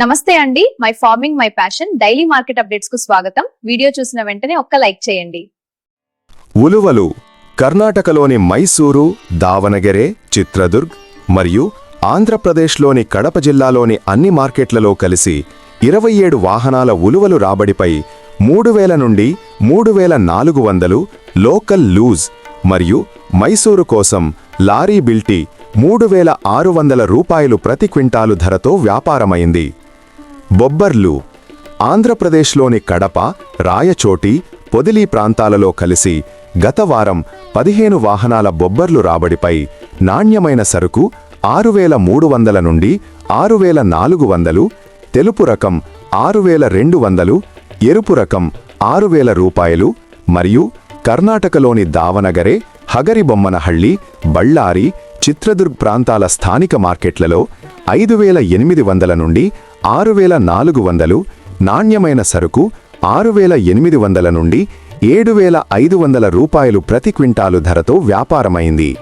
నమస్తే అండి. My farming my passion daily market అప్డేట్స్కు స్వాగతం. వీడియో చూసిన వెంటనే ఒక్క లైక్ చేయండి. ఉలువలు కర్ణాటకలోని మైసూరు దావనగెరే చిత్రదుర్గ్ మరియు ఆంధ్రప్రదేశ్లోని కడప జిల్లాలోని అన్ని మార్కెట్లలో కలిసి ఇరవై ఏడు వాహనాల ఉలువలు రాబడిపై మూడు వేల నుండి మూడు వేల నాలుగు వందలు లోకల్ లూజ్ మరియు మైసూరు కోసం లారీ బిల్టీ మూడు వేల ఆరు వందల రూపాయలు ప్రతి క్వింటాలు ధరతో వ్యాపారమైంది. బొబ్బర్లు ఆంధ్రప్రదేశ్లోని కడప రాయచోటి పొదిలి ప్రాంతాలలో కలిసి గత వారం పదిహేను వాహనాల బొబ్బర్లు రాబడిపై నాణ్యమైన సరుకు ఆరు వేల మూడు వందల నుండి ఆరు వేల నాలుగు వందలు తెలుపు రకం ఆరు వేల రెండు వందలు ఎరుపు రకం ఆరు వేల రూపాయలు మరియు కర్ణాటకలోని దావనగరే హగరిబొమ్మనహళ్ళి బళ్ళారి చిత్రదుర్గ్ ప్రాంతాల స్థానిక మార్కెట్లలో ఐదు వేల ఎనిమిది వందల నుండి ఆరు వేల నాలుగు వందలు నాణ్యమైన సరుకు ఆరు వేల ఎనిమిది వందల నుండి ఏడు వేల ఐదు వందల రూపాయలు ప్రతి క్వింటాలు ధరతో వ్యాపారమైంది.